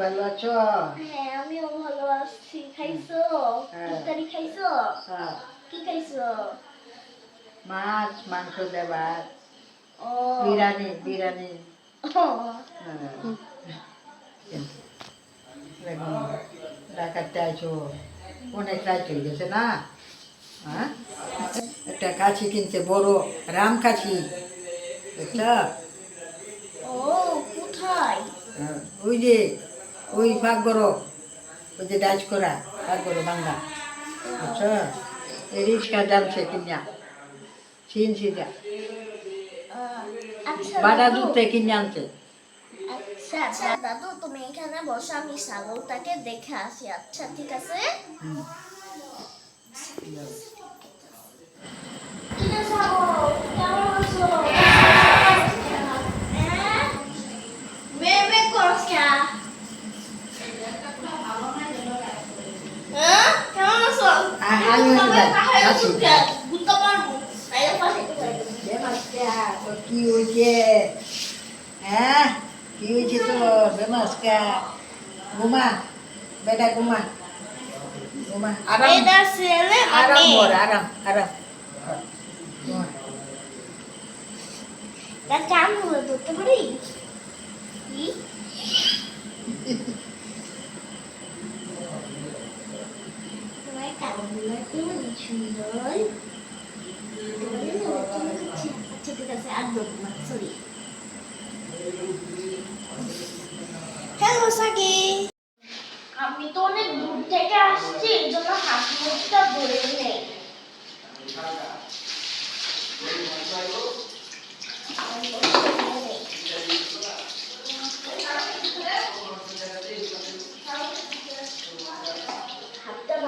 ভালো আছো? হ্যাঁ আমিও ভালো আছি। খাইছো? হ্যাঁ। ইফতারি খাইছো? হ্যাঁ। কি খাইছো? মাছ মাংস দেবার ও। বিরিয়ানি বিরিয়ানি। হ্যাঁ। ডাকাতে আছো অনেক রাত হয়ে গেছে না? হ্যাঁ? একটা কাছি কিনছে বড় রাম কাছি। বুঝছ ও কোথায়? ওই যে ওই ভাগ বড় ওই যে ডাইজ করা ভাগ বড় বাংলা বুঝছ? এই রিক্সা জানছে কিনা? চিন সিটা আচ্ছা বাড়া দুধ থেকে কিনে আনছে। আচ্ছা আচ্ছা দাদু তুমি এখানে বসো আমি ছাগলটাকে দেখে আসি। আচ্ছা ঠিক আছে রে ছাগল কেমন আছো হ্যাঁ? মেয়ে মেয়ে করছ কে? হ্যাঁ? কেমন আছো? আ- আমি হচ্ছে যাই, কাহাই আছি। আছো কে? বুঝতে পারব। তাইলে পাশে কোথায়? এ মাস্কা, তোর কি হয়েছে হ্যাঁ কি হয়েছে তোর বেমাস্কা ঘুমা বেটা ঘুমা ঘুমা আরাম এটা ছেলে না আরাম মেয়ে? কর আরাম আরাম ঘুমা। তার কানগুলো ধরতে পারি কি? তোমার সুন্দর আচ্ছা ঠিক আছে আর ধরবো সরি হ্যালো সাকি আমি তো অনেক দূর থেকে আসছি এই জন্য হাত মুখটা ধরে নেই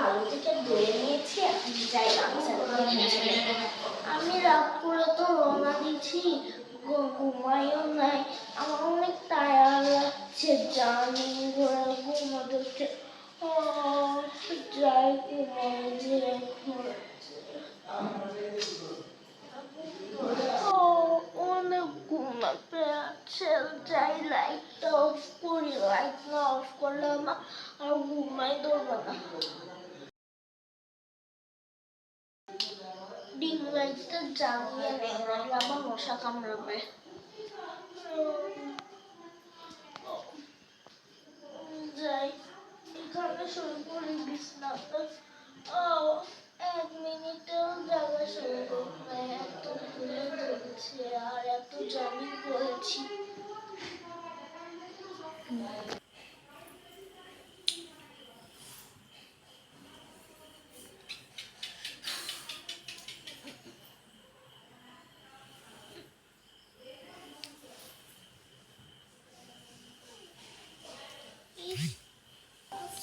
ভালো থেকে ধরে নিয়েছি এখন যাই। আমি রাত করে তো রওনা দিচ্ছি ঘুমাইও নাই। আমার অনেক টায়ার লাগছে জানি ঘোরা ঘুমাতে যাই ঘুমাই যে এখন ও, অনেক ঘুমাতে আছে যাই লাইটটা অফ করি লাইট না অফ করলে আমার আর ঘুমাই ধরবে না ডিম জ্বালিয়ে নেই, নাহলে আবার মশা কামড়াবে। যাই, এখানে শুরু করি, বিছনাতে। ও, এক মিনিটেও জায়গা শুরু করবে, এত ঘুরে ধরছে আর এত জার্নি করেছি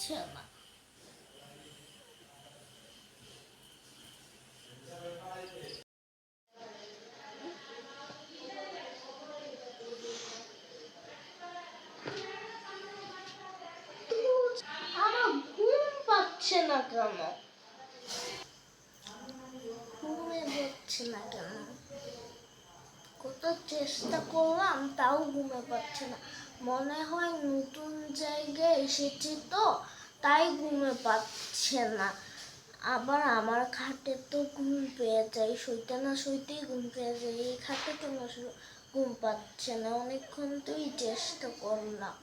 হচ্ছে না না কেন? ঘুমে হচ্ছে না কেন? কত চেষ্টা করলাম, তাও ঘুমে পাচ্ছে না। মনে হয় নতুন জায়গায় এসেছি তো। তাই ঘুমে পাচ্ছে না। আবার আমার খাটে তো ঘুম পেয়ে যায়। শুইতে না শুইতেই ঘুম পেয়ে যায়। এই খাটে কেন শু- ঘুম পাচ্ছে না। অনেকক্ষণ তুই চেষ্টা করলাম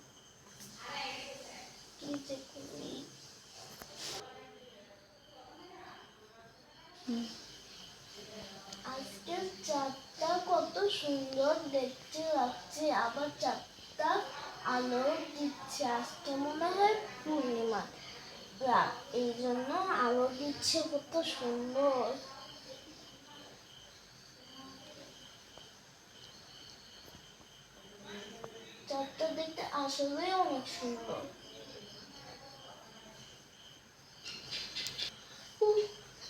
কি যে করি? আজকে চাঁদটা কত সুন্দর দেখতে লাগছে। আবার চাঁদটা আলো দিচ্ছে আজকে মনে হয় পূর্ণিমা এই জন্য আলো দিচ্ছে কত সুন্দর। চাঁদটা দেখতে আসলেই অনেক সুন্দর।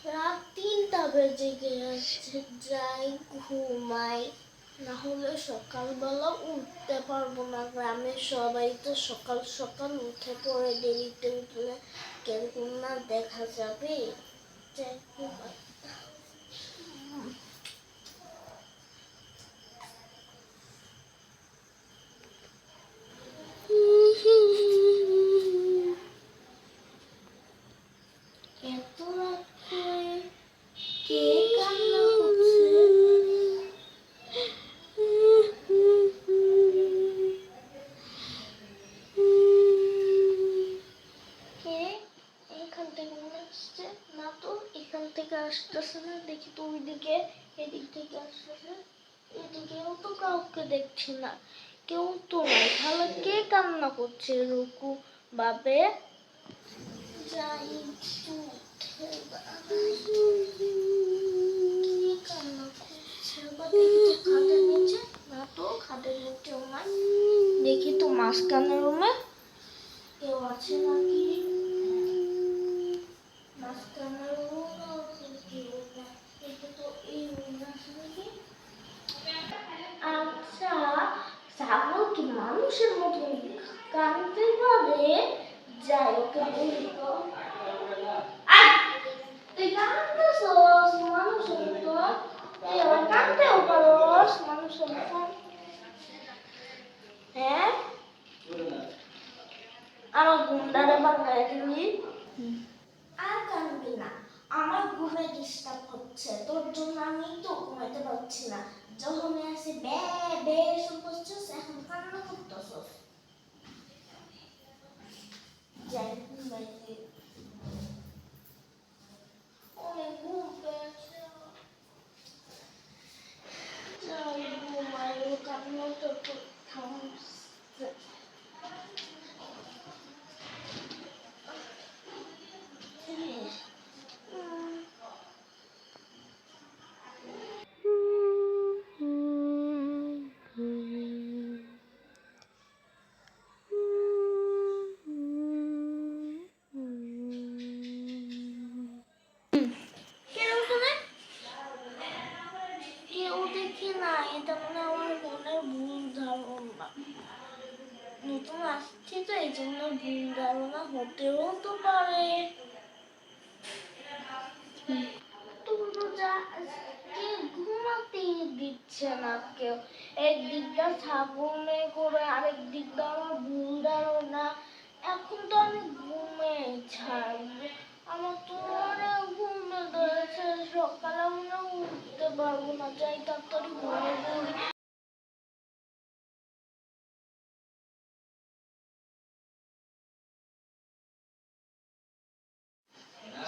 রাত তিনটা বেজে গেছে, যাই ঘুমাই। না হলে সকালবেলা উঠতে পারব না। গ্রামের সবাই তো সকাল সকাল উঠে পড়ে, দেরিতে উঠলে কেরকম না দেখা যাবে। যাই হোক, এত রাত করে কে কান্না করছে কে এখান থেকে মনে আসছে। না তো এখান থেকে আসতেছে না। দেখি তো ওইদিকে এদিক থেকে আসতেছে। এদিকেও তো কাউকে দেখছি না। কেউ তো নাই। তাহলে কে কান্না করছে রুকু? বাবে যাই? দেখি তো খাটের নিচে? না তো খাটের দেখি তো মাঝখানের রুমে। কেউ আছে নাকি? কানতে পারে যাই তো তুই পারস মানুষের হ্যাঁ? আর কানবি আমার ঘুমে ডিস্টার্ব হচ্ছে, তোর জন্য আমি তো ঘুমাইতে পারছি না। যখন আসে বে বে করছিস এখন কান্না করতেছস। toes. দিচ্ছে না কেউ। একদিকটা ছাগলে করে আরেক দিকটা আমার ভুল ধারণা। এখন তো আমি ঘুমে ছাড়বো। আমার তো অনেক ঘুমে ধরেছে, সকালে মনে উঠতে পারব না, যাই তাড়াতাড়ি ঘুমে পড়ি।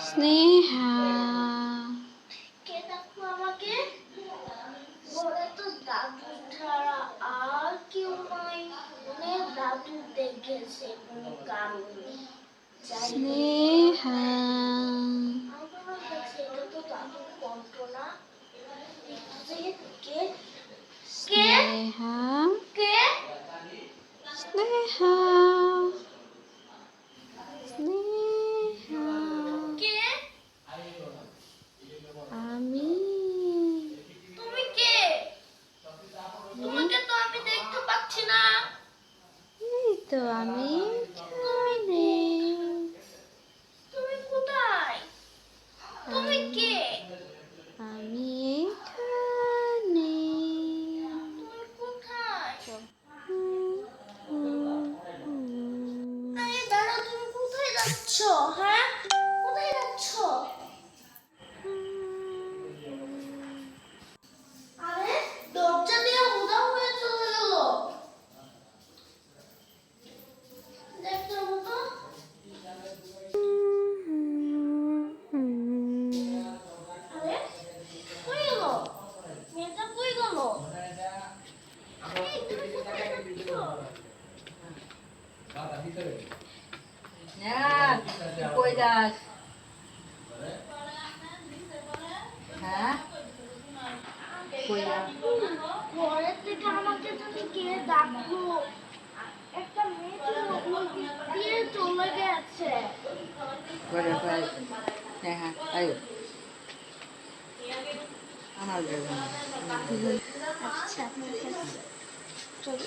স্নেহা কে দেখো আমাকে ঘরে তো দাদু ছাড়া আর কেউ নাই মনে হয় দাদু দেখেছে কোনো কারণে যাই হোক, স্নেহা আমার কাছে এটা তো দাদুর কণ্ঠ না দেখতে কে কে স্নেহা কে স্নেহা স্নেহা কে আমি তুমি কে তোমাকে তো আমি দেখতে পাচ্ছি না এই তো আমি এখানে তুমি কোথায় তুমি কে আমি এখানে তুমি কোথায় হুম, আরে দাঁড়া তুমি কোথায় যাচ্ছ হ্যাঁ কোথায় যাচ্ছ আরে দরজা দিয়ে উদা হয়ে চলে গেল দেখতে হবে তো আরে কই গেল মেয়েটা কই গেল এই, তুমি কোথায় যাচ্ছ? কই যাস? হ্যাঁ? কই যাস ঘরের থেকে আমাকে যদি কে ডাকলো একটা মেয়ে ছিল ওই দিক দিয়ে চলে গেছে। করে কই? হ্যাঁ হ্যাঁ আয়ো। আমার আচ্ছা চলো।